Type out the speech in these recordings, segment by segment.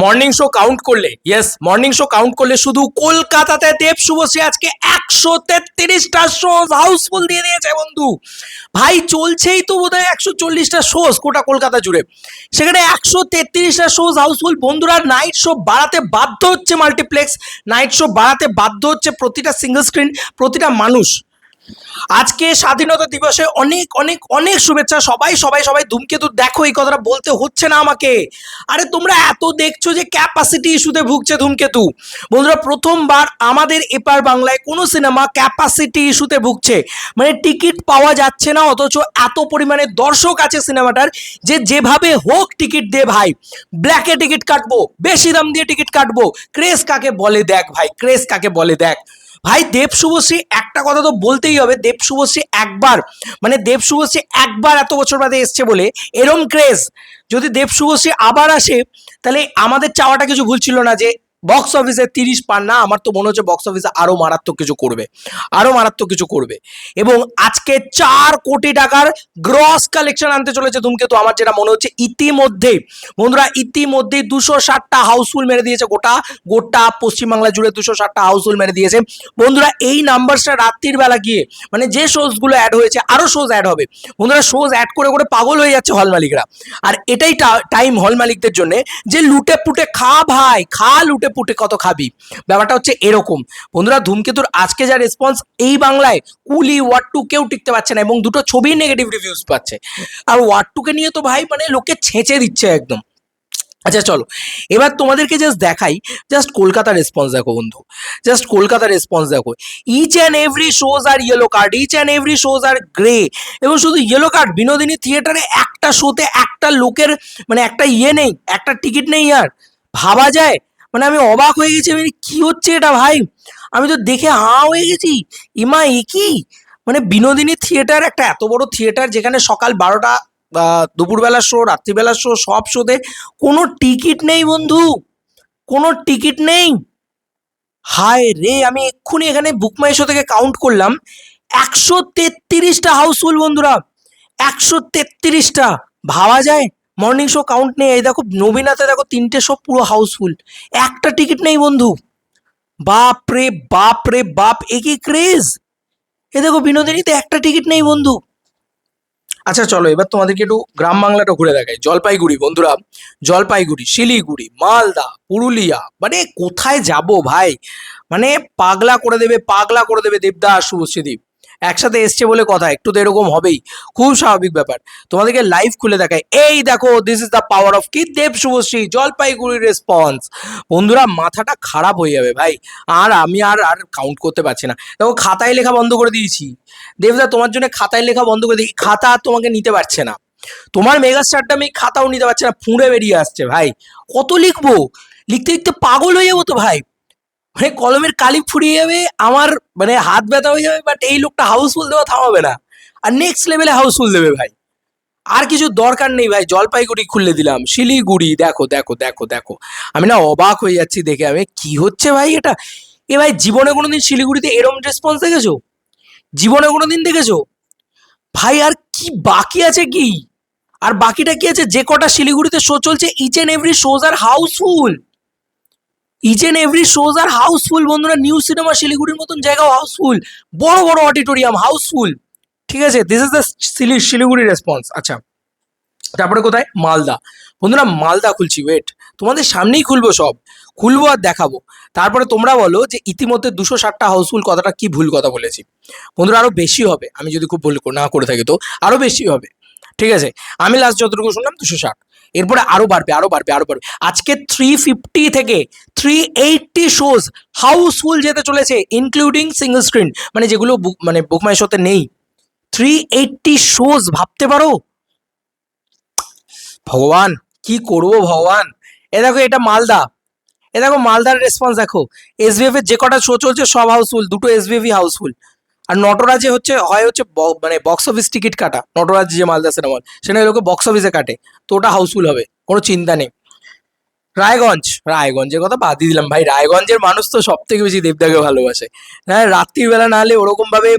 Morning show count করলে yes morning show count করলে শুধু কলকাতাতে দেব শুভশ্রী আজকে একশো তেত্রিশটা শোজ হাউসফুল দিয়ে দিয়েছে বন্ধু। ভাই, চলছেই তো বোধহয় একশো চল্লিশটা শোজ গোটা কলকাতা জুড়ে। সেখানে একশো তেত্রিশটা শোজ হাউসফুল বন্ধুরা নাইট শো বাড়াতে বাধ্য হচ্ছে মাল্টিপ্লেক্স নাইট শো বাড়াতে বাধ্য হচ্ছে প্রতিটা সিঙ্গল স্ক্রিন প্রতিটা মানুষ। আজকে স্বাধীনতা দিবসে অনেক অনেক অনেক শুভেচ্ছা। সবাই সবাই সবাই ধূমকেতু দেখো, এই কথাটা বলতে হচ্ছে না আমাকে। আরে তোমরা এত দেখছ যে ক্যাপাসিটি ইস্যুতে ভুগছে ধূমকেতু। বন্ধুরা, প্রথমবার আমাদের এপার বাংলায় কোনো সিনেমা ক্যাপাসিটি ইস্যুতে ভুগছে। মানে টিকিট পাওয়া যাচ্ছে না, অথচ এত পরিমাণে দর্শক আছে সিনেমাটার যে যেভাবে হোক টিকিট দে ভাই। ব্ল্যাকে টিকিট কাটবো, বেশি দাম দিয়ে টিকিট কাটবো। ক্রেজ কাকে বলে দেখ ভাই ক্রেজ কাকে বলে দেখ। ভাই দেব শুভশ্রী, একটা কথা তো বলতেই হবে, দেব শুভশ্রী একবার মানে দেব শুভশ্রী একবার এত বছর বাদে এসছে বলে এরম ক্রেজ যদি দেব শুভশ্রী আবার আসে, তাহলে আমাদের চাওয়াটা কিছু ভুল ছিল না যে বক্স অফিসে তিরিশ পান না, আমার তো মনে হচ্ছে বক্স অফিসে আরও মারাত্মক কিছু করবে। আরও মারাত্মক কিছু করবে। এবং আজকে চার কোটি টাকার গ্রস কালেকশন আনতে চলেছে ধূমকেতু আমার যেটা মনে হচ্ছে ইতিমধ্যে, বন্ধুরা ইতিমধ্যেই দুশো ষাটটা হাউসফুল মেরে দিয়েছে গোটা গোটা পশ্চিমবাংলা জুড়ে দুশো ষাটটা হাউসফুল মেরে দিয়েছে। বন্ধুরা এই নাম্বারসটা রাত্রির বেলা গিয়ে মানে যে শোজগুলো অ্যাড হয়েছে, আরও শোজ অ্যাড হবে। বন্ধুরা শোজ অ্যাড করে করে পাগল হয়ে যাচ্ছে হল মালিকরা। আর এটাই টাইম হল মালিকদের জন্য যে লুটে পুটে খা ভাই, খা লুটে পুটে কত খাবি? ব্যাপারটা হচ্ছে এরকম। বন্ধুরা, ধূমকেতুর আজকে যা রেসপন্স এই বাংলায় কুলি ওয়ার্ড টু কেউ টিকতে পারছে না এবং দুটো ছবি নেগেটিভ রিভিউজ পাচ্ছে। আর ওয়ার্ড টুকে নিয়ে তো ভাই মানে লোকে ছেঁচে দিচ্ছে একদম। আচ্ছা চলো। এবার তোমাদেরকে জাস্ট দেখাই জাস্ট কলকাতা রেসপন্স দেখো বন্ধু। জাস্ট কলকাতা রেসপন্স দেখো। Each and every shows are yellow card each and every shows are grey এবং শুধু ইয়েলো কার্ড বিনোদিনী থিয়েটারে একটা শোতে একটা লোকের মানে একটা ইয়ে নেই, একটা টিকিট নেই আর। ভাবা যায় মানে আমি অবাক হয়ে গেছি মানে কি হচ্ছে এটা ভাই? আমি তো দেখে হাঁ হয়ে গেছি। ইমা, এ কি? মানে বিনোদিনী থিয়েটার একটা এত বড় থিয়েটার যেখানে সকাল বারোটা দুপুরবেলার শো রাত্রিবেলার শো সব শোতে কোনো টিকিট নেই বন্ধু। কোনো টিকিট নেই। হায় রে, আমি এক্ষুনি এখানে বুকমাই শো থেকে কাউন্ট করলাম। একশো তেত্রিশটা হাউসফুল বন্ধুরা। একশো তেত্রিশটা। ভাবা যায়? মর্নিং শো কাউন্ট নেই। এই দেখো নবীনাতে দেখো তিনটে শো পুরো হাউসফুল একটা টিকিট নেই বন্ধু। বাপ রে বাপ রে বাপ এ কি ক্রেজ এ দেখো, বিনোদিনীতে একটা টিকিট নেই বন্ধু। আচ্ছা চলো, এবার তোমাদেরকে একটু গ্রাম বাংলাটা ঘুরে দেখাই। জলপাইগুড়ি, বন্ধুরা। জলপাইগুড়ি, শিলিগুড়ি, মালদা, পুরুলিয়া। মানে কোথায় যাব ভাই? মানে পাগলা করে দেবে, পাগলা করে দেবে দেবদাস শুভশ্রীদীপ একসাথে এসছে বলে কথা, একটু তো এরকম হবেই। খুব স্বাভাবিক ব্যাপার। তোমাদেরকে লাইভ খুলে দেখায় এই দেখো this is the power of কি দেব শুভশ্রী জলপাইগুড়ির রেসপন্স বন্ধুরা, মাথাটা খারাপ হয়ে যাবে ভাই। আর আমি আর আর কাউন্ট করতে পারছি না। দেখো, খাতায় লেখা বন্ধ করে দিয়েছি। দেবদা তোমার জন্য খাতায় লেখা বন্ধ করে দিই। খাতা আর তোমাকে নিতে পারছে না। তোমার মেগাস্টারটা আমি খাতাও নিতে পারছে না। ফুঁড়ে বেরিয়ে আসছে ভাই। কত লিখব? লিখতে লিখতে পাগল হয়ে যাব তো ভাই। মানে কলমের কালি ফুরিয়ে যাবে, আমার মানে হাত ব্যথা হয়ে যাবে বাট এই লোকটা হাউসফুল দেওয়া থামাবে না। আর নেক্সট লেভেলে হাউসফুল দেবে ভাই। আর কিছু দরকার নেই ভাই, জলপাইগুড়ি খুলে দিলাম, শিলিগুড়ি, দেখো দেখো দেখো দেখো। আমি না অবাক হয়ে যাচ্ছি দেখে, আমি কি হচ্ছে ভাই এটা? এ ভাই, জীবনে কোনোদিন শিলিগুড়িতে এরম রেসপন্স দেখেছ? জীবনে কোনোদিন দেখেছ? ভাই, আর কি বাকি আছে কি? আর বাকিটা কি আছে? যে কটা শিলিগুড়িতে শো চলছে each and every shows are housefull each and every shows are housefull বন্ধুরা নিউ সিনেমা শিলিগুড়ির মতন জায়গাও হাউসফুল বড় বড় অডিটোরিয়াম হাউসফুল ঠিক আছে? This is the Siliguri response আচ্ছা তারপরে কোথায়? মালদা। বন্ধুরা, মালদা খুলছি ওয়েট তোমাদের সামনেই খুলবো সব। খুলবো আর দেখাবো। তারপরে তোমরা বলো যে ইতিমধ্যে দুশো ষাটটা হাউসফুল কথাটা কি ভুল কথা বলেছি। বন্ধুরা আরও বেশি হবে। আমি যদি খুব ভুল না করে থাকি তো আরও বেশি হবে। ঠিক আছে? আমি লাস্ট যতটুকু শুনলাম, দুশো ষাট। এরপরে আরও বাড়বে আরও বাড়বে আরও বাড়বে। আজকে থ্রি ফিফটি থেকে থ্রি এইটটি শোজ হাউসফুল যেতে চলেছে ইনক্লুডিং সিঙ্গল স্ক্রিন মানে যেগুলো book- মানে বুকমাই শোতে নেই। থ্রি এইটটি শোজ ভাবতে পারো? ভগবান, কি করব ভগবান? এ দেখো, এটা মালদা। এ দেখো, মালদার রেসপন্স দেখো। এসবিএফ এর যে কটা শো চলছে, সব হাউসফুল দুটো এসবিএফই হাউসফুল আর নটরাজে হচ্ছে, হয় হচ্ছে মানে বক্স অফিস টিকিট কাটা, নটরাজ যে মালদা সিনেমা সেটা লোকে বক্স অফিসে কাটে, তো ওটা হাউসফুল হবে, কোনো চিন্তা নেই। রায়গঞ্জ, রায়গঞ্জের কথা বাদ দিয়ে দিলাম, ভাই, রায়গঞ্জের মানুষ তো সব থেকে বেশি দেবদাকে ভালোবাসে। হ্যাঁ রাত্রিবেলা না হলে ওরকমভাবে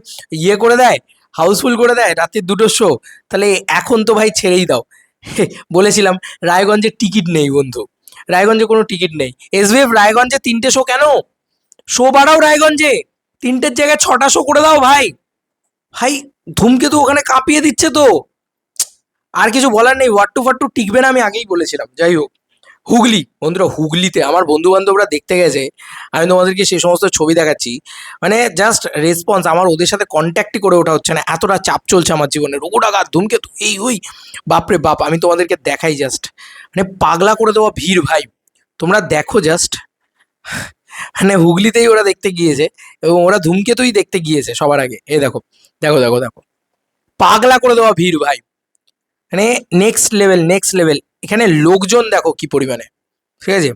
ইয়ে করে দেয় হাউসফুল করে দেয়, রাত্রির দুটো শো তাহলে এখন তো ভাই ছেড়েই দাও। বলেছিলাম রায়গঞ্জের টিকিট নেই বন্ধু, রায়গঞ্জে কোনো টিকিট নেই। এসবিএফ রায়গঞ্জে তিনটে শো কেন? শো বাড়াও রায়গঞ্জে। তিনটের জায়গায় ছটা শো করে দাও ভাই। ভাই ধূমকেতু ওখানে কাঁপিয়ে দিচ্ছে তো। আর কিছু বলার নেই, ওয়াট্টু ফাট্টু টিকবে না আমি আগেই বলেছিলাম। যাই হোক, হুগলি, বন্ধুরা হুগলিতে আমার বন্ধু বান্ধবরা দেখতে গেছে, আমি তোমাদেরকে সেই সমস্ত ছবি দেখাচ্ছি। মানে জাস্ট রেসপন্স আমার ওদের সাথে কন্ট্যাক্টই করে ওঠা হচ্ছে না, এতটা চাপ চলছে আমার জীবনে। রোগটাঘাত ধূমকেতু এই, ওই, বাপরে বাপ, আমি তোমাদেরকে দেখাই জাস্ট মানে পাগলা করে দেওয়া ভিড় ভাই। তোমরা দেখো জাস্ট মানে হুগলিতেই ওরা দেখতে গিয়েছে এবং ওরা ধূমকেতুই দেখতে গিয়েছে সবার আগে। এ দেখো দেখো দেখো দেখো। পাগলা করে দেওয়া ভিড়, ভাই। মানে নেক্সট লেভেল নেক্সট লেভেল এখানে লোকজন দেখো কি পরিমাণে, ঠিক আছে?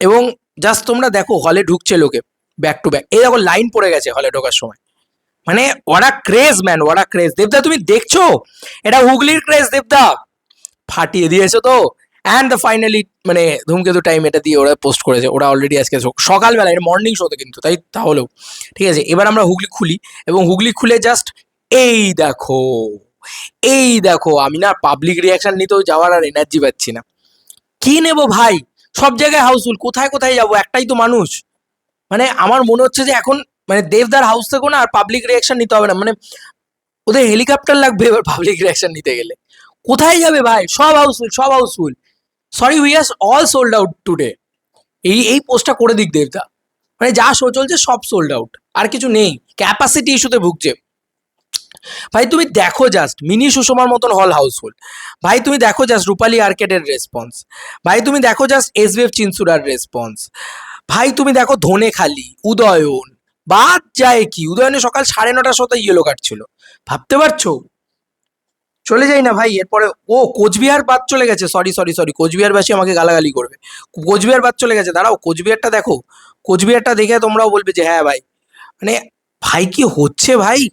এবং জাস্ট তোমরা দেখো হলে ঢুকছে লোকে ব্যাক টু ব্যাক এই দেখো লাইন পড়ে গেছে হলে ঢোকার সময়। মানে ওরা ক্রেজ ম্যান ওরা ক্রেজ দেবদা, তুমি দেখছ? এটা হুগলির ক্রেজ দেবদা। ফাটিয়ে দিয়েছ তো। অ্যান্ড ফাইনালি মানে ধূমকেতু টাইম এটা দিয়ে ওরা পোস্ট করেছে। ওরা অলরেডি আজকে সকালবেলা, এটা মর্নিং শোতে কিন্তু, তাই তাহলেও। ঠিক আছে, এবার আমরা হুগলি খুলি, এবং হুগলি খুলে জাস্ট এই দেখো এই দেখো, আমি না পাবলিক রিয়াকশন নিতেও যাওয়ার আর এনার্জি পাচ্ছি না। কি নেব ভাই? সব জায়গায় হাউসফুল কোথায় কোথায় যাব? একটাই তো মানুষ। মানে আমার মনে হচ্ছে যে এখন মানে দেবদার হাউস থেকেও না আর পাবলিক রিয়াকশন নিতে হবে না। মানে ওদের হেলিকপ্টার লাগবে এবার পাবলিক রিয়াকশন নিতে গেলে। কোথায় যাবে ভাই? সব হাউসফুল সব housefull sorry we are all sold out today এই এই পোস্টটা করে দিক দেবদা। মানে যা শো চলছে সব সোল্ড আউট আর কিছু নেই। ক্যাপাসিটি ইস্যুতে ভুগছে। ভাই, তুমি দেখো জাস্ট মিনি সুষমার মতন হল হাউসফুল ভাই, তুমি দেখো জাস্ট রূপালী আর্কেটের রেসপন্স ভাই, তুমি দেখো জাস্ট এসবিএফ চিনসুরার রেসপন্স ভাই, তুমি দেখো ধনেখালি, উদয়ন। বাদ যায় কি? উদয়নে সকাল সাড়ে নটার সাথে ইয়েলো কার্ড ছিল। ভাবতে পারছ? চলে যাই না ভাই, এরপরে ও কোচবিহার বাদ চলে গেছে সরি সরি সরি কোচবিহারবাসী আমাকে গালাগালি করবে। কোচবিহার বাদ চলে গেছে, দাঁড়াও, কোচবিহারটা দেখো, কোচবিহারটা দেখে তোমরাও বলবে যে হ্যাঁ ভাই মানে ভাই কি হচ্ছে ভাই?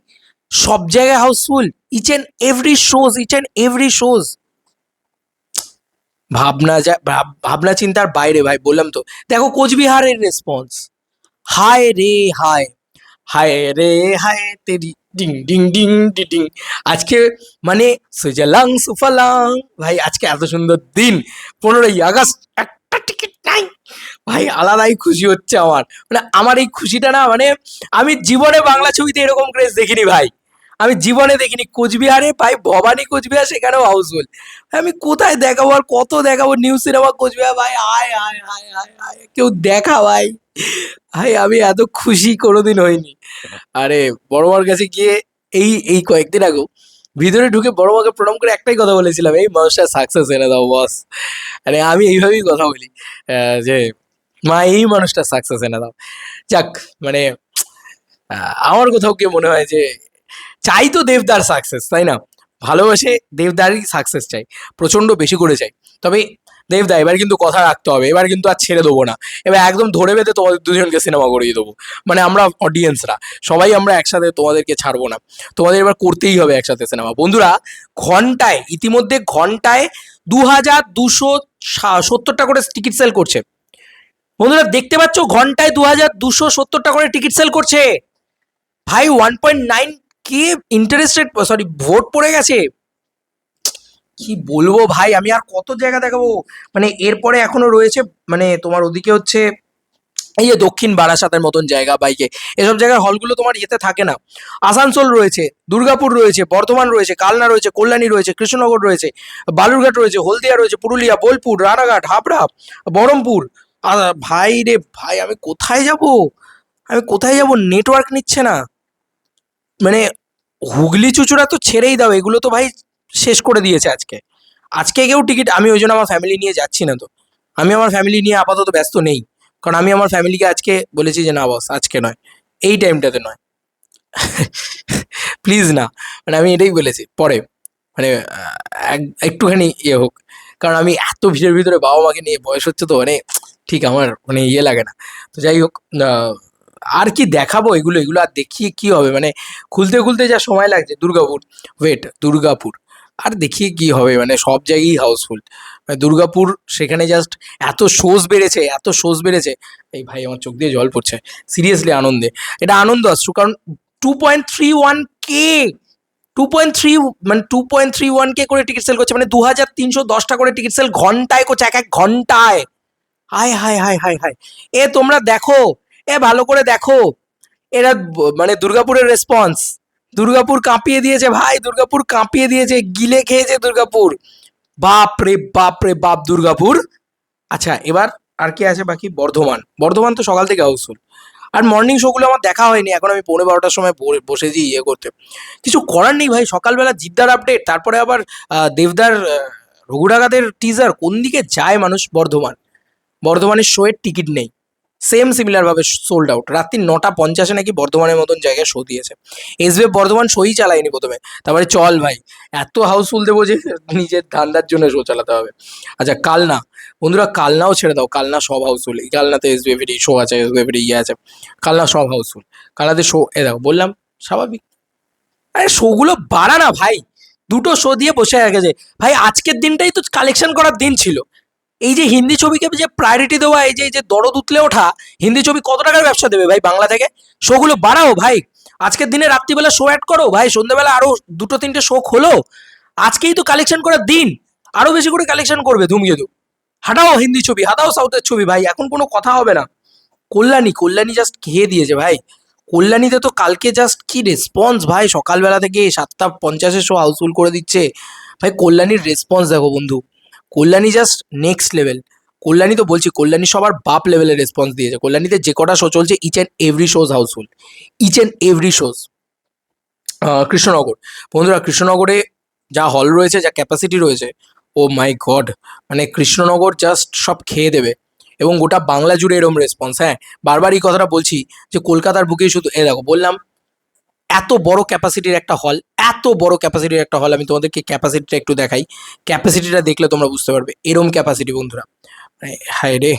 সব জায়গায় housefull each and every shows each and every shows ভাবনা যা, ভাব- ভাবনা চিন্তার বাইরে ভাই, বললাম তো। দেখো কোচবিহারের রেসপন্স হায় রে, হায়। হায় রে, হায় তেরি, ডিং ডিং ডিং, ডি, ডিং। আজকে মানে সুজলাং সুফলাং। ভাই, আজকে এত সুন্দর দিন। পনেরোই আগস্ট, একটা টিকিট নাই। ভাই, আলাদাই খুশি হচ্ছে আমার। মানে আমার এই খুশিটা না মানে আমি জীবনে বাংলা ছবিতে এরকম ক্রেজ দেখিনি ভাই। আমি জীবনে দেখিনি। কোচবিহারে, ভাই, ভবানী কোচবিহার, সেখানেও হাউসফুল আমি কোথায় দেখাবো আর কত দেখাবো? নিউ সিনেমা কোচবিহার, ভাই, আয় আয় আয় আয় আয়, কেউ দেখা, ভাই। ভাই আমি এত খুশি কোনোদিন হইনি। আরে বড় মার কাছে গিয়ে এই এই কয়েকদিন আগেও ভিতরে ঢুকে বড় মাকে প্রণাম করে একটাই কথা বলেছিলাম, এই মানুষটা সাকসেস এনে দাও বস আরে আমি এইভাবেই কথা বলি যে, মা, এই মানুষটা সাকসেস এনে দাও। যাক মানে আমার কোথাও গিয়ে মনে হয় যে, চাই তো দেবদার সাকসেস তাই না? ভালোবাসে দেবদারই সাকসেস চাই প্রচণ্ড বেশি করে চাই। তবে দেবদা, এবার কিন্তু কথা রাখতে হবে, এবার কিন্তু আর ছেড়ে দেবো না। এবার একদম ধরে বেঁধে তোমাদের দুজনকে সিনেমা করিয়ে দেবো। মানে আমরা অডিয়েন্সরা সবাই আমরা একসাথে তোমাদেরকে ছাড়বো না। তোমাদের এবার করতেই হবে একসাথে সিনেমা বন্ধুরা, ঘন্টায়, ইতিমধ্যে ঘন্টায় দু হাজার দুশো সত্তরটা করে টিকিট সেল করছে। বন্ধুরা, দেখতে পাচ্ছ ঘন্টায় দু হাজার দুশো সত্তরটা করে টিকিট সেল করছে। ভাই one point nine K interested sorry vote পড়ে গেছে। কি বলব ভাই? আমি আর কত জায়গা দেখাবো? মানে এরপরে এখনও রয়েছে মানে তোমার ওদিকে হচ্ছে এই যে দক্ষিণ বারাসাতের মতন জায়গা বাইকে। এসব জায়গার হলগুলো তোমার ইয়েতে থাকে না। আসানসোল রয়েছে, দুর্গাপুর রয়েছে, বর্ধমান রয়েছে, কালনা রয়েছে, কল্যাণী রয়েছে, কৃষ্ণনগর রয়েছে, বালুরঘাট রয়েছে, হলদিয়া রয়েছে, পুরুলিয়া, বোলপুর, রানাঘাট, হাবড়া, বহরমপুর। ভাই রে ভাই, আমি কোথায় যাব? আমি কোথায় যাব? নেটওয়ার্ক নিচ্ছে না। মানে হুগলি, চুচুড়া তো ছেড়েই দাও, এগুলো তো ভাই শেষ করে দিয়েছে আজকে। আজকে কেউ টিকিট, আমি ওই জন্য আমার ফ্যামিলি নিয়ে যাচ্ছি না তো। আমি আমার ফ্যামিলি নিয়ে আপাতত ব্যস্ত নেই। কারণ আমি আমার ফ্যামিলিকে আজকে বলেছি যে, না বস আজকে নয়। এই টাইমটাতে নয়। প্লিজ না। মানে আমি এটাই বলেছি, পরে। মানে এক- একটুখানি ইয়ে হোক। কারণ আমি এত ভিড়ের ভিতরে বাবা মাকে নিয়ে বয়স হচ্ছে তো মানে ঠিক আমার মানে ইয়ে লাগে না। তো যাই হোক আর কি দেখাবো এগুলো এগুলো আর দেখিয়ে কি হবে? মানে খুলতে খুলতে যা সময় লাগছে, দুর্গাপুর। ওয়েট দুর্গাপুর। আর দেখি কি হবে? মানে সব জায়গায় হাউসফুল মানে দুর্গাপুর সেখানে জাস্ট এত শোজ বেড়েছে, এত শোজ বেড়েছে। এই ভাই আমার চোখ দিয়ে জল পড়ছে। সিরিয়াসলি আনন্দে। এটা আনন্দ আসছু, কারণ two point three one K two point three মানে two point three one K করে টিকিট সেল করছে মানে দু হাজার তিনশো দশটা করে টিকিট সেল ঘন্টায় করছে, এক এক ঘন্টায়। হায় হায় হায় হায় হায়। এ তোমরা দেখো, এ ভালো করে দেখো। এরা মানে দুর্গাপুরের রেসপন্স দুর্গাপুর কাঁপিয়ে দিয়েছে ভাই দুর্গাপুর কাঁপিয়ে দিয়েছে গিলে খেয়েছে দুর্গাপুর। বাপ রে বাপ রে বাপ দুর্গাপুর। আচ্ছা এবার আর কি আছে বাকি? বর্ধমান। বর্ধমান তো সকাল থেকে হাউসফুল। আর মর্নিং শোগুলো আমার দেখা হয়নি এখন আমি পৌনে বারোটার সময় বসেছি ইয়ে করতে। কিছু করার নেই ভাই সকালবেলা জিদ্দার আপডেট তারপরে আবার দেবদার আহ, রঘুডাগাদের টিজার কোন দিকে যায় মানুষ বর্ধমান? বর্ধমানের শোয়ের টিকিট নেই। সেম সিমিলার ভাবে সোল্ড আউট রাত্রি নটা পঞ্চাশে নাকি বর্ধমানের মতন জায়গায় শো দিয়েছে। এসবে বর্ধমান শোই চালায়নি প্রথমে। তারপরে চল ভাই, এত হাউসফুল দেবো যে নিজের ধান্দার জন্য শো চালাতে হবে। আচ্ছা কালনা। বন্ধুরা, কালনাও ছেড়ে দাও। কালনা সব হাউসফুল এই কালনাতে এস বিএফিডি শো আছে এস বিএফিডি ইয়ে আছে। কালনা সব হাউসফুল কালনাতে শো এ দেখো, বললাম, স্বাভাবিক। আরে শোগুলো বাড়া না ভাই। দুটো শো দিয়ে বসে গেছে। ভাই, আজকের দিনটাই তো কালেকশন করার দিন ছিল। এই যে হিন্দি ছবিকে যে প্রায়োরিটি দেওয়া, এই যে যে দরদ উতলে ওঠা, হিন্দি ছবি কত টাকার ব্যবসা দেবে ভাই বাংলা থেকে? শোগুলো বাড়াও ভাই। আজকের দিনে রাত্রিবেলা শো অ্যাড করো ভাই, সন্ধ্যাবেলা আরও দুটো তিনটে শো খোলো। আজকেই তো কালেকশন করার দিন। আরও বেশি করে কালেকশন করবে ধুমকেতু। হাঁটাও হিন্দি ছবি, হাঁটাও সাউথের ছবি ভাই, এখন কোনো কথা হবে না। কল্যাণী কল্যাণী জাস্ট খেয়ে দিয়েছে ভাই। কল্যাণীতে তো কালকে জাস্ট কি রেসপন্স ভাই? সকালবেলা থেকে সাতটা পঞ্চাশের শো হাউসফুল করে দিচ্ছে। ভাই কল্যাণীর রেসপন্স দেখো বন্ধু। Kalyani just next level Kalyani তো বলছি, কল্যাণী সবার বাপ লেভেলের রেসপন্স দিয়েছে। কল্যাণীতে যে কটা শো চলছে each and every shows housefull each and every shows Krishnanagar. বন্ধুরা, কৃষ্ণনগরে যা হল রয়েছে, যা ক্যাপাসিটি রয়েছে ও মাই গড মানে কৃষ্ণনগর জাস্ট সব খেয়ে দেবে। এবং গোটা বাংলা জুড়ে এরম রেসপন্স হ্যাঁ বারবার এই কথাটা বলছি যে কলকাতার বুকেই শুধু, এ দেখো, বললাম এত বড় ক্যাপাসিটির একটা হল এত বড় ক্যাপাসিটির একটা হল আমি তোমাদেরকে ক্যাপাসিটিটা একটু দেখাই। ক্যাপাসিটিটা দেখলে তোমরা বুঝতে পারবে, এরম ক্যাপাসিটি বন্ধুরা। হায় রে,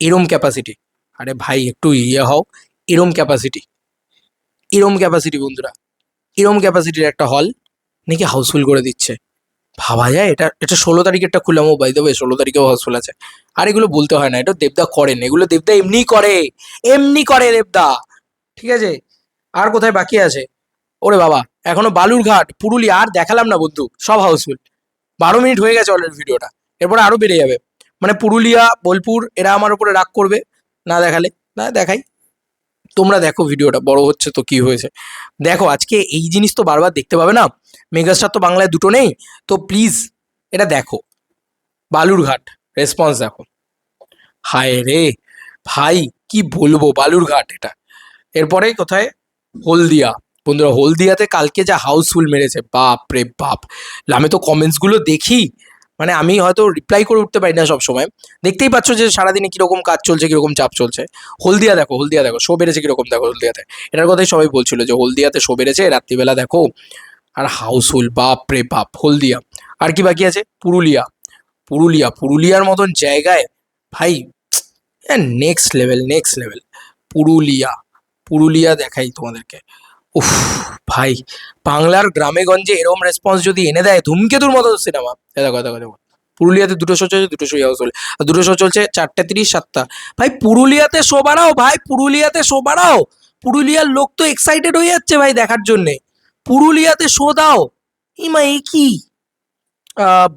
এরম ক্যাপাসিটি আরে ভাই, একটু ইয়ে হও, এরম ক্যাপাসিটি এরম ক্যাপাসিটি বন্ধুরা, এরম ক্যাপাসিটির একটা হল নাকি হাউসফুল করে দিচ্ছে। ভাবা যায়, এটা এটা ষোলো তারিখেরটা খুললাম, ও বাই ষোলো তারিখেও হাউসফুল আছে। আর এগুলো বলতে হয় না, এটা দেবদা করেন, এগুলো দেবদা এমনি করে এমনি করে দেবদা। ঠিক আছে? আর কোথায় বাকি আছে? ওরে বাবা, এখনও বালুরঘাট পুরুলিয়া আর দেখালাম না বন্ধু, সব হাউসফুল বারো মিনিট হয়ে গেছে অলরেডি ভিডিওটা, এরপরে আরও বেড়ে যাবে। মানে পুরুলিয়া, বোলপুর, এরা আমার উপরে রাগ করবে, না দেখালে, না দেখাই। তোমরা দেখো ভিডিওটা, বড় হচ্ছে তো কি হয়েছে। দেখো, আজকে এই জিনিস তো বারবার দেখতে পাবে না? মেগাস্টার তো বাংলায় দুটো নেই, তো প্লিজ এটা দেখো। বালুরঘাট রেসপন্স দেখো। হায় রে, ভাই, কি বলব বালুরঘাট এটা। এরপরে কোথায়? হলদিয়া। বন্ধুরা, হলদিয়াতে কালকে যা হাউসফুল মেরেছে, বাপ রে বাপ। আমি তো কমেন্টসগুলো দেখি মানে আমি হয়তো রিপ্লাই করে উঠতে পারি না সব সময় দেখতেই পাচ্ছ যে সারাদিনে কীরকম কাজ চলছে, কীরকম চাপ চলছে। হলদিয়া দেখো হলদিয়া দেখো শো বেড়েছে কীরকম দেখো হলদিয়াতে। এটার কথাই সবাই বলছিল যে হলদিয়াতে শো বেড়েছে, রাত্রিবেলা দেখো। আর হাউসফুল বাপ রে বাপ, হলদিয়া। আর কি বাকি আছে? পুরুলিয়া। পুরুলিয়া, পুরুলিয়ার মতন জায়গায়, ভাই next level next level Purulia. Purulia দেখাই তোমাদেরকে। উফ, ভাই, বাংলার গ্রামে গঞ্জে এরকম রেসপন্স যদি এনে দেয়, ধূমকেতুর মতো সিনেমা দেখো দেখো দেখো। পুরুলিয়াতে দুটো শো চলছে, দুটো শো হাউস আর দুটো শো চলছে চারটে তিরিশ, সাতটা। ভাই, পুরুলিয়াতে শো বাড়াও ভাই, পুরুলিয়াতে শো বাড়াও পুরুলিয়ার লোক তো এক্সাইটেড হয়ে যাচ্ছে, ভাই, দেখার জন্যে। পুরুলিয়াতে শো দাও। ইমা এই কি?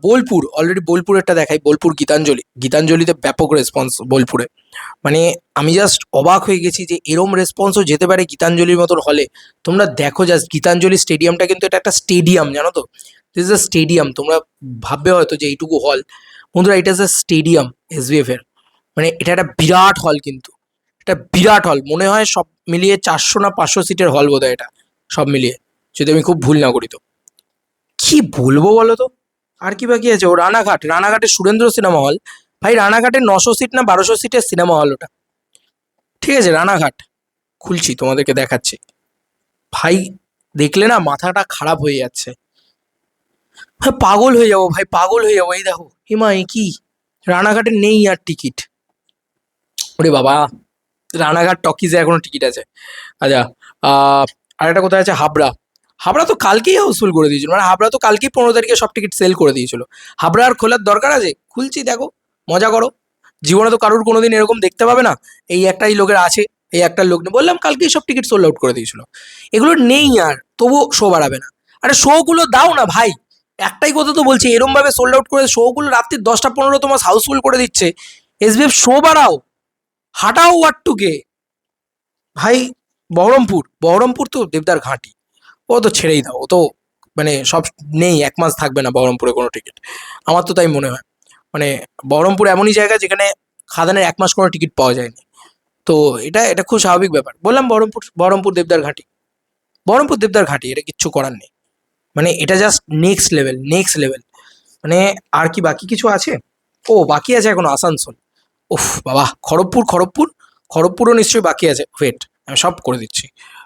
বোলপুর অলরেডি বোলপুরেরটা দেখাই, বোলপুর গীতাঞ্জলি। গীতাঞ্জলিতে ব্যাপক রেসপন্স বোলপুরে। মানে আমি জাস্ট অবাক হয়ে গেছি যে এরম রেসপন্সও যেতে পারে গীতাঞ্জলির মতন হলে। তোমরা দেখো জাস্ট গীতাঞ্জলি স্টেডিয়ামটা কিন্তু এটা একটা স্টেডিয়াম জানো তো? দিস ইজ আ স্টেডিয়াম তোমরা ভাববে হয়তো যে এইটুকু হল বন্ধুরা এটা ইজ আ স্টেডিয়াম এসবিএফ এর। মানে এটা একটা বিরাট হল কিন্তু। এটা বিরাট হল মনে হয় সব মিলিয়ে চারশো না পাঁচশো সিটের হল বোধহয় এটা। সব মিলিয়ে। যদি আমি খুব ভুল না করি তো। কি বলব বলো তো? আর কি বাকি আছে? ও রানাঘাট রানাঘাটে সুরেন্দ্র সিনেমা হল। ভাই রানাঘাটে নশো সিট না বারোশো সিটের সিনেমা হল ওটা? ঠিক আছে রানাঘাট। খুলছি তোমাদেরকে দেখাচ্ছি। ভাই দেখলে না মাথাটা খারাপ হয়ে যাচ্ছে। হ্যাঁ পাগল হয়ে যাব ভাই পাগল হয়ে যাব। এই দেখো হিমা এ কি? রানাঘাটে নেই আর টিকিট। ওরে বাবা রানাঘাট টকিজে এখনও টিকিট আছে। আচ্ছা আহ, আরেকটা কোথায় আছে? হাবড়া। হাবড়া তো কালকেই হাউসফুল করে দিয়েছিল। মানে হাবড়া তো কালকেই পনেরো তারিখে সব টিকিট সেল করে দিয়েছিল। হাবড়া আর খোলার দরকার আছে? খুলছি, দেখো, মজা করো। জীবনে তো কারুর কোনোদিন এরকম দেখতে পাবে না। এই একটাই লোকের আছে, এই একটা লোক নেই। বললাম, কালকেই সব টিকিট সোল্ড আউট করে দিয়েছিল। এগুলো নেই আর, তবুও শো বাড়াবে না। আরে শোগুলো দাও না, ভাই। একটাই কথা তো বলছি এরম ভাবে সোল্ড আউট করে শোগুলো রাত্রি দশটা পনেরো তোমার হাউসফুল করে দিচ্ছে। এসবিএফ শো বাড়াও। হাঁটাও ওয়ার্ডটুকে ভাই, বহরমপুর। বহরমপুর তো দেবদার ঘাঁটি। ও তো ছেড়েই দাও, ও তো মানে সব নেই, এক মাস থাকবে না বহরমপুরে কোনো টিকিট আমার তো তাই মনে হয়। মানে বহরমপুর এমনই জায়গা যেখানে খাদানের এক মাস কোনো টিকিট পাওয়া যায়নি। তো এটা এটা খুব স্বাভাবিক ব্যাপার। বললাম বহরমপুর বহরমপুর দেবদার ঘাঁটি। বহরমপুর দেবদার ঘাঁটি, এটা কিচ্ছু করার নেই। মানে এটা just next level next level মানে আর কি বাকি কিছু আছে? ও, বাকি আছে এখন আসানসোল। উফ, বাবা, খড়গপুর খড়গপুর? খড়গপুরও নিশ্চয়ই বাকি আছে। ওয়েট আমি সব করে দিচ্ছি।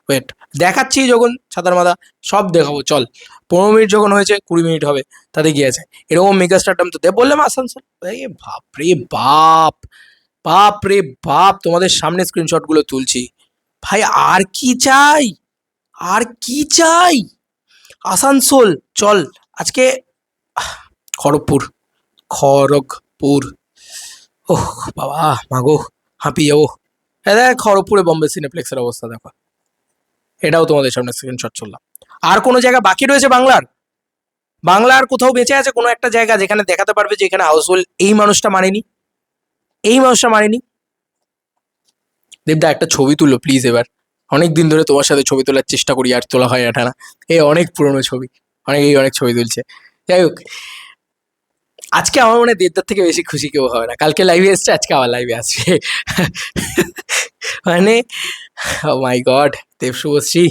ওয়েট দেখাচ্ছি যখন ছাতার মাথা সব দেখাবো, চল। পনেরো মিনিট যখন হয়েছে, কুড়ি মিনিট হবে, তাতে গিয়েছে এরকম মেগা স্টারটাম তো দেব বললাম আসানসোল এই বাপ রে বাপ বাপ রে বাপ, তোমাদের সামনে স্ক্রিনশটগুলো তুলছি। ভাই, আর কি চাই? আর কি চাই? আসানসোল চল। আজকে খড়গপুর খড়গপুর। ওহ, বাবা, মাগো, হাঁপিয়ে যাব। হ্যাঁ দেখ, খড়গপুরে বম্বে সিনেপ্লেক্সের অবস্থা, দেখো। এটাও তোমাদের সামনে স্ক্রিনশট চললাম। আর কোনো জায়গা বাকি রয়েছে বাংলার? বাংলার কোথাও বেঁচে আছে কোনো একটা জায়গা যেখানে দেখাতে পারবে যে এখানে হাউসফুল এই মানুষটা মানেনি এই মানুষটা মানেনি দেবদা একটা ছবি তুলো প্লিজ এবার। অনেক দিন ধরে তোমার সাথে ছবি তোলার চেষ্টা করি আর তোলা হয় এটা না এই অনেক পুরনো ছবি। অনেকেই অনেক ছবি তুলছে। যাই হোক, আজকে আমার মনে দেবদার থেকে বেশি খুশি কেউ হবে না। কালকে লাইভে এসছে, আজকে আবার লাইভে আসবে। মানে মাই গড দেব শুভশ্রী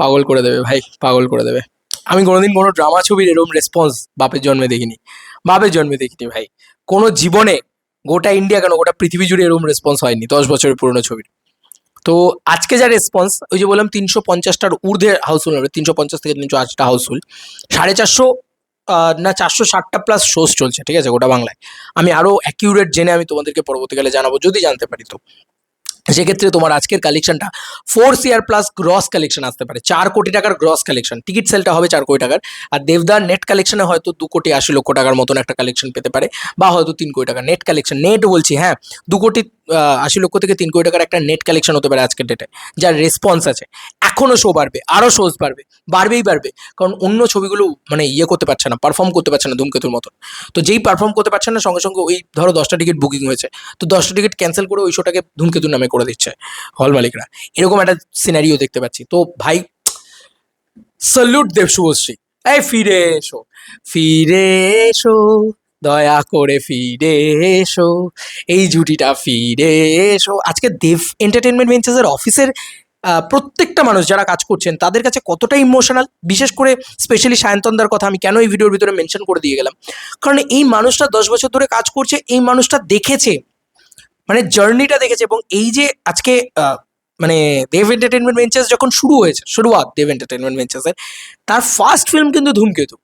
পাগল করে দেবে ভাই, পাগল করে দেবে। আমি কোনোদিন কোনো ড্রামা ছবির এরকম রেসপন্স বাপের জন্মে দেখিনি। বাপের জন্মে দেখিনি ভাই। কোনো জীবনে গোটা ইন্ডিয়া কেন, গোটা পৃথিবী জুড়ে এরকম রেসপন্স হয়নি দশ বছরের পুরনো ছবির। তো আজকে যা রেসপন্স ওই যে বললাম তিনশো পঞ্চাশটার ঊর্ধ্বে হাউসফুল হবে, তিনশো পঞ্চাশ থেকে তিনশো আশিটা হাউসফুল সাড়ে চারশো না চারশো ষাটটা প্লাস শোজ চলছে, ঠিক আছে, গোটা বাংলায়। আমি আরও অ্যাকিউরেট জেনে আমি তোমাদেরকে পরবর্তীকালে জানাব, যদি জানতে পারি তো। সেক্ষেত্রে তোমার আজকের কালেকশনটা four CR plus gross collection আসতে পারে, চার কোটি টাকার গ্রস কালেকশন টিকিট সেলটা হবে চার কোটি টাকার, আর দেবদার নেট কালেকশনে হয়তো দু কোটি আশি লক্ষ টাকার মতন একটা কালেকশন পেতে পারে, বা হয়তো তিন কোটি টাকা নেট কালেকশন নেট বলছি হ্যাঁ দু কোটি আশি লক্ষ থেকে তিন কোটি টাকার একটা নেট কালেকশন হতে পারে আজকের ডেটে যার রেসপন্স আছে। এখনও শো বাড়বে আরও শোজ বাড়বে, বাড়বেই বাড়বে, কারণ অন্য ছবিগুলো মানে ইয়ে করতে পারছে না পারফর্ম করতে পারছে না ধূমকেতুর মতন। তো যেই পারফর্ম করতে পারছে না, সঙ্গে সঙ্গে ওই ধরো দশটা টিকিট বুকিং হয়েছে, তো দশটা টিকিট ক্যান্সেল করে ওই শোটাকে ধূমকেতুর নামে করে দিচ্ছে হল মালিকরা। এরকম একটা সিনারিও দেখতে পাচ্ছি। তো ভাই স্যালুট দেব শুভশ্রী। এই ফিরে এসো ফিরে এসো। দয়া করে ফিরে এসো, এই জুটিটা ফিরে এসো। আজকে দেব এন্টারটেনমেন্ট ভেঞ্চার্সের অফিসের প্রত্যেকটা মানুষ যারা কাজ করছেন, তাদের কাছে কতটা ইমোশনাল বিশেষ করে স্পেশালি সায়ন্তনদার কথা আমি কেন এই ভিডিওর ভিতরে মেনশন করে দিয়ে গেলাম? কারণ এই মানুষটা দশ বছর ধরে কাজ করছে, এই মানুষটা দেখেছে মানে জার্নিটা দেখেছে এবং এই যে আজকে মানে দেব এন্টারটেনমেন্ট ভেঞ্চার্স যখন শুরু হয়েছে, শুরুয়াত দেব এন্টারটেনমেন্ট ভেঞ্চার্সের তার ফার্স্ট ফিল্ম কিন্তু ধূমকেতু।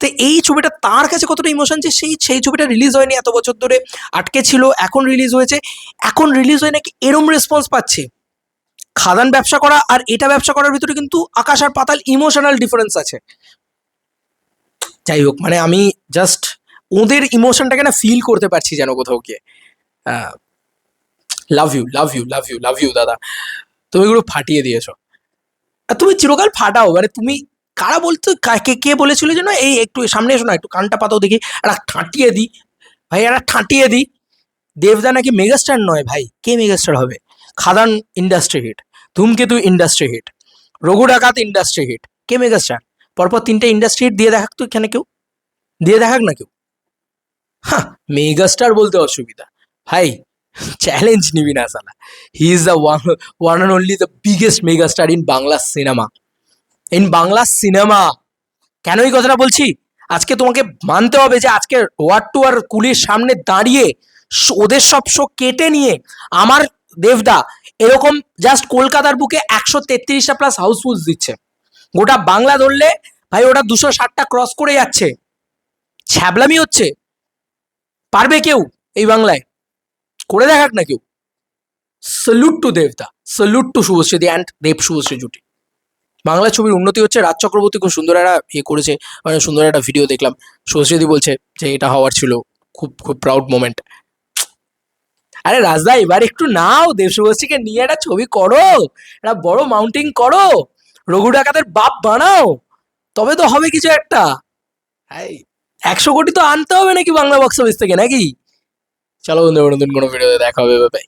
তো এই ছবিটা তার কাছে কতটা ইমোশন যে সেই সেই ছবিটা রিলিজ হয়নি এত বছর ধরে, আটকে ছিল, এখন রিলিজ হয়েছে। এখন রিলিজ হয়ে নাকি এরম রেসপন্স পাচ্ছে। খাদান ব্যবসা করা আর এটা ব্যবসা করার ভিতরে কিন্তু আকাশ আর পাতাল ইমোশনাল ডিফারেন্স আছে। যাই হোক মানে আমি জাস্ট ওদের ইমোশনটাকে না ফিল করতে পারছি যেন কোথাও গিয়ে। Love you love you love you love you দাদা। তুমি এগুলো ফাটিয়ে দিয়েছ। আর তুমি চিরকাল ফাটাও মানে তুমি কারা বলতো? কা- কে বলেছিল যেন? এই একটু সামনে এসো না, একটু কানটা পাতাও দেখি। একটা ঠাঁটিয়ে দিই ভাই একটা ঠাঁটিয়ে দিই দেবদা নাকি মেগাস্টার নয় ভাই? কে মেগাস্টার হবে? Khadaan industry hit, Dhumketu industry hit, Raghu Dakat industry hit. কে মেগাস্টার? পরপর তিনটে ইন্ডাস্ট্রি হিট দিয়ে দেখাক তো এখানে কেউ। দিয়ে দেখাক না কেউ। হ্যাঁ মেগাস্টার বলতে অসুবিধা। ভাই চ্যালেঞ্জ নিবি না সালা he is the one one and only the biggest megastar in Bangla cinema in Bangla cinema কেন এই কথাটা বলছি? আজকে তোমাকে মানতে হবে যে আজকে ওয়ার টু আর কুলির সামনে দাঁড়িয়ে ওদের সব শো কেটে নিয়ে আমার দেবদা এরকম জাস্ট কলকাতার বুকে একশো তেত্রিশটা প্লাস হাউসফুল দিচ্ছে। গোটা বাংলা ধরলে ভাই ওটা দুশো ষাটটা ক্রস করে যাচ্ছে। ছ্যাবলামি হচ্ছে। পারবে কেউ এই বাংলায়? করে দেখাক না কেউ। স্যালুট টু দেবদা। Salute to Subhashree and Dev Subhashree জুটি। বাংলা ছবির উন্নতি হচ্ছে, রাজ চক্রবর্তী খুব সুন্দর একটা ইয়ে করেছে মানে সুন্দর একটা ভিডিও দেখলাম। শুভশ্রীদি বলছে যে এটা হওয়ার ছিল খুব খুব প্রাউড মোমেন্ট আরে রাজদা, এবার একটু নাও দেব শুভশ্রীকে নিয়ে একটা ছবি করো, একটা বড় মাউন্টিং করো, রঘু ডাকাতের বাপ বানাও, তবে তো হবে কিছু একটা। একশো কোটি তো আনতে হবে নাকি বাংলা বক্স অফিস থেকে নাকি? চলো বন্ধু নতুন কোনো ভিডিওতে দেখা হবে বাই